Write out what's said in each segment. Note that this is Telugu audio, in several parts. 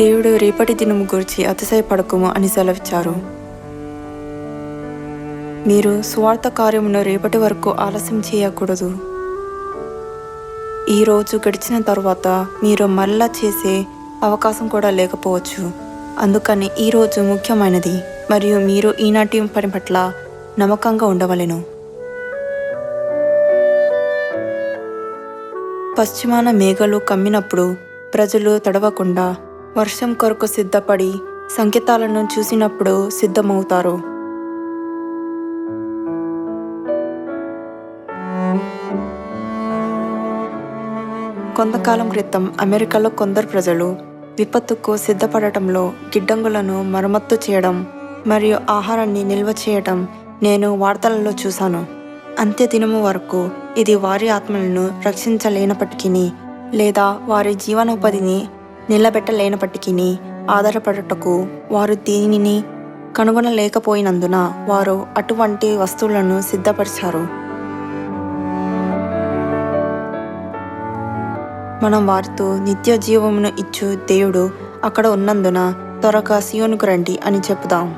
దేవుడు రేపటి దినము గురించి అతిశయపడకుము అని సెలవిచ్చారు. మీరు స్వార్థ కార్యమును రేపటి వరకు ఆలస్యం చేయకూడదు. ఈ రోజు గడిచిన తర్వాత మీరు మళ్ళా చేసే అవకాశం కూడా లేకపోవచ్చు. అందుకని ఈ రోజు ముఖ్యమైనది మరియు మీరు ఈనాటి పని పట్ల నమ్మకంగా ఉండవలెను. పశ్చిమాన మేఘలు కమ్మినప్పుడు ప్రజలు తడవకుండా వర్షం కొరకు సిద్ధపడి సంకేతాలను చూసినప్పుడు సిద్ధమవుతారు. కొంతకాలం క్రితం అమెరికాలో కొందరు ప్రజలు విపత్తుకు సిద్ధపడటంలో గిడ్డంగులను మరమ్మత్తు చేయడం మరియు ఆహారాన్ని నిల్వ చేయటం నేను వార్తలలో చూశాను. అంత్య దినము వరకు ఇది వారి ఆత్మలను రక్షించలేనప్పటికీ లేదా వారి జీవనోపాధిని నిలబెట్టలేనప్పటికీ ఆధారపడటకు వారు దీనిని కనుగొనలేకపోయినందున వారు అటువంటి వస్తువులను సిద్ధపరిచారు. మనం వారితో నిత్య జీవమును ఇచ్చు దేవుడు అక్కడ ఉన్నందున త్వరగా సియోనుకు రండి అని చెప్పుదాం.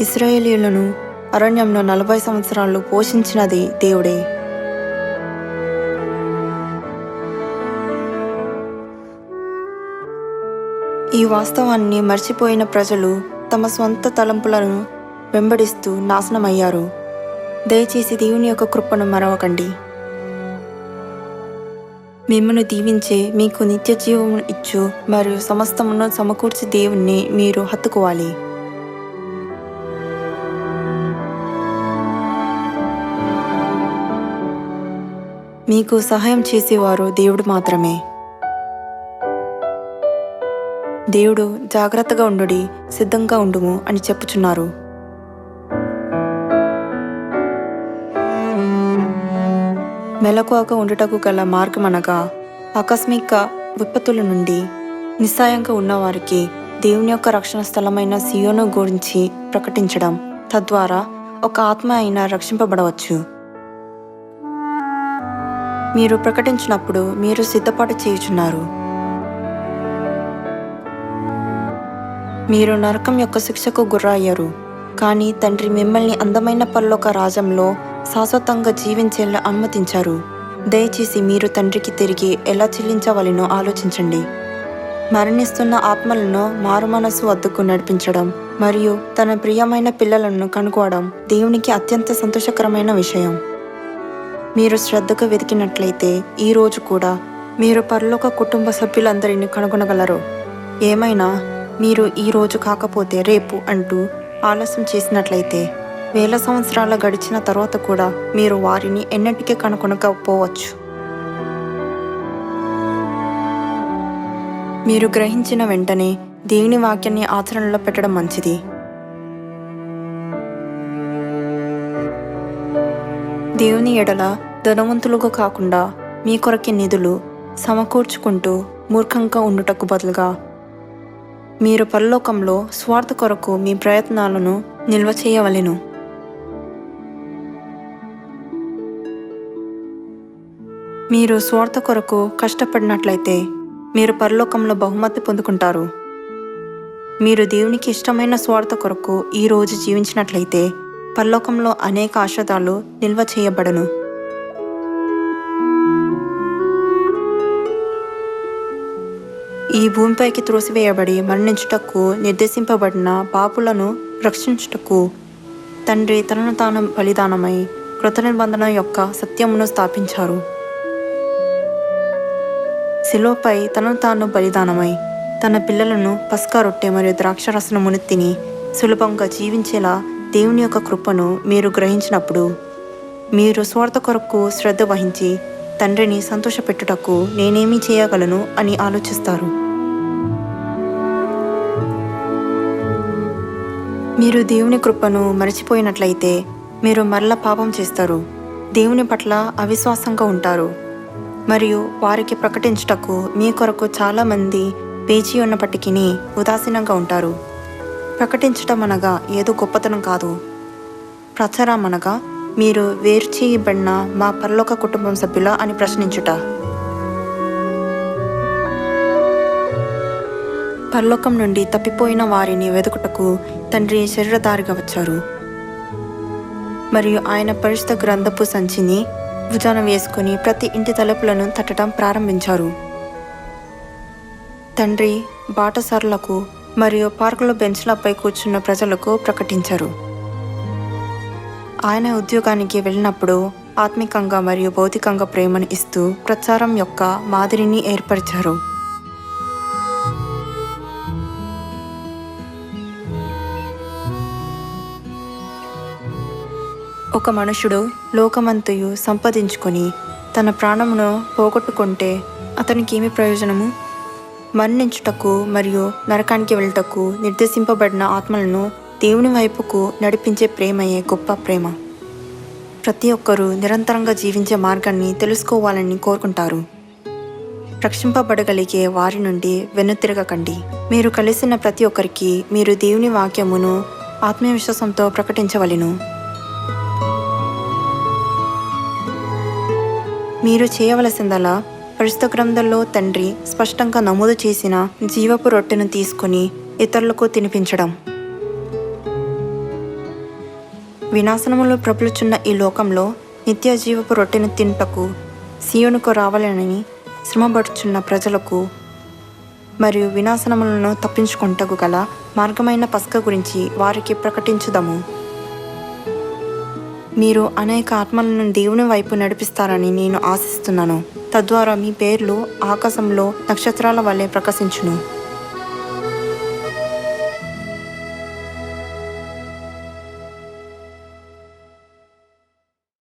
ఇస్రాయేలీలను అరణ్యంలో నలభై సంవత్సరాలు పోషించినది దేవుడే. ఈ వాస్తవాన్ని మర్చిపోయిన ప్రజలు తమ స్వంత తలంపులను వెంబడిస్తూ నాశనమయ్యారు. దయచేసి దేవుని యొక్క కృపను మరవకండి. మిమ్మల్ని దీవించే మీకు నిత్య జీవం ఇచ్చు మరియు సమస్తమును సమకూర్చి దేవుణ్ణి మీరు హత్తుకోవాలి. మీకు సహాయం చేసేవారు దేవుడు మాత్రమే. దేవుడు జాగ్రత్తగా ఉండుడి సిద్ధంగా ఉండుము అని చెప్పుచున్నారు. మెలకువగా ఉండుటకు గల మార్గమనగా ఆకస్మిక విపత్తుల నుండి నిస్సాయంగా ఉన్నవారికి దేవుని యొక్క రక్షణ స్థలమైన సియోను గురించి ప్రకటించడం తద్వారా ఒక ఆత్మ అయినా రక్షింపబడవచ్చు. మీరు ప్రకటించినప్పుడు మీరు సిద్ధపాటు చేయుచున్నారు. మీరు నరకం యొక్క శిక్షకు గురయ్యారు. కానీ తండ్రి మిమ్మల్ని అందమైన పరలోక రాజంలో శాశ్వతంగా జీవించేలా అనుమతించారు. దయచేసి మీరు తండ్రికి తిరిగి ఎలా చెల్లించవలనో ఆలోచించండి. మరణిస్తున్న ఆత్మలను మారుమనసు వద్దకు నడిపించడం మరియు తన ప్రియమైన పిల్లలను కనుక్కోవడం దేవునికి అత్యంత సంతోషకరమైన విషయం. మీరు శ్రద్ధగా వెతికినట్లయితే ఈ రోజు కూడా మీరు పరలోక కుటుంబ సభ్యులందరినీ కనుగొనగలరు. ఏమైనా మీరు ఈ రోజు కాకపోతే రేపు అంటూ ఆలస్యం చేసినట్లయితే వేల సంవత్సరాల గడిచిన తర్వాత కూడా మీరు వారిని ఎన్నటికీ కనుగొనకపోవచ్చు మీరు గ్రహించిన వెంటనే దేవుని వాక్యాన్ని ఆచరణలో పెట్టడం మంచిది. దేవుని ఎడల ధనవంతులుగా కాకుండా మీ కొరకి నిధులు సమకూర్చుకుంటూ మూర్ఖంగా ఉండుటకు బదులుగా మీరు పరలోకంలో స్వార్థ కొరకు మీ ప్రయత్నాలను నిల్వ చేయవలెను. మీరు స్వార్థ కొరకు కష్టపడినట్లయితే మీరు పరలోకంలో బహుమతి పొందుకుంటారు. మీరు దేవునికి ఇష్టమైన స్వార్థ కొరకు ఈ రోజు జీవించినట్లయితే పరలోకంలో అనేక ఆశయాలు నిల్వ చేయబడను. ఈ భూమిపైకి త్రోసివేయబడి మరణించుటకు నిర్దేశింపబడిన పాపులను రక్షించుటకు తండ్రి తనను తాను బలిదానమై కృత నిబంధన యొక్క సత్యమును స్థాపించారు. శిలోపై తనను తాను బలిదానమై తన పిల్లలను పస్కా రొట్టె మరియు ద్రాక్షరసనమును తిని సులభంగా జీవించేలా దేవుని యొక్క కృపను మీరు గ్రహించినప్పుడు మీరు స్వార్థ కొరకు శ్రద్ధ వహించి తండ్రిని సంతోషపెట్టుటకు నేనేమీ చేయగలను అని ఆలోచిస్తారు. మీరు దేవుని కృపను మరచిపోయినట్లయితే మీరు మరల పాపం చేస్తారు. దేవుని పట్ల అవిశ్వాసంగా ఉంటారు. మరియు వారికి ప్రకటించుటకు మీ కొరకు చాలామంది వేచి ఉన్నప్పటికీ ఉదాసీనంగా ఉంటారు. ప్రకటించటం అనగా ఏదో గొప్పతనం కాదు. ప్రచారం అనగా మీరు వేరు చేయబడిన మా పరలోక కుటుంబం సభ్యుల అని ప్రశ్నించుట. పరలోకం నుండి తప్పిపోయిన వారిని వెతుకుటకు తండ్రి శరీరధారిగా వచ్చారు. మరియు ఆయన పరిశుద్ధ గ్రంథపు సంచిని భుజాన వేసుకుని ప్రతి ఇంటి తలుపులను తట్టడం ప్రారంభించారు. తండ్రి బాటసారులకు మరియు పార్కులో బెంచ్లపై కూర్చున్న ప్రజలకు ప్రకటించారు. ఆయన ఉద్యోగానికి వెళ్ళినప్పుడు ఆత్మికంగా మరియు భౌతికంగా ప్రేమను ఇస్తూ ప్రచారం యొక్క మాదిరిని ఏర్పరిచారు. ఒక మనుషుడు లోకమంతయు సంపాదించుకొని తన ప్రాణమును పోగొట్టుకుంటే అతనికి ఏమి ప్రయోజనము? మరణించుటకు మరియు నరకానికి వెళ్ళటకు నిర్దేశింపబడిన ఆత్మలను దేవుని వైపుకు నడిపించే ప్రేమయే గొప్ప ప్రేమ. ప్రతి ఒక్కరూ నిరంతరంగా జీవించే మార్గాన్ని తెలుసుకోవాలని కోరుకుంటారు. రక్షింపబడగలిగే వారి నుండి వెనుతిరగకండి మీరు కలిసిన ప్రతి ఒక్కరికి మీరు దేవుని వాక్యమును ఆత్మవిశ్వాసంతో ప్రకటించవలెను. మీరు చేయవలసిందలా పరిశుద్ధ గ్రంథంలో తండ్రి స్పష్టంగా నమోదు చేసిన జీవపు రొట్టెను తీసుకుని ఇతరులకు తినిపించడం. వినాశనములు ప్రబలుచున్న ఈ లోకంలో నిత్య జీవపు రొట్టెను తింటకు సీయోనుకు రావాలని శ్రమపడుచున్న ప్రజలకు మరియు వినాశనములను తప్పించుకుంటకు గల మార్గమైన పస్క గురించి వారికి ప్రకటించుదాము. మీరు అనేక ఆత్మలను దేవుని వైపు నడిపిస్తారని నేను ఆశిస్తున్నాను. తద్వారా మీ పేర్లు ఆకాశంలో నక్షత్రాల వల్లే ప్రకాశించును.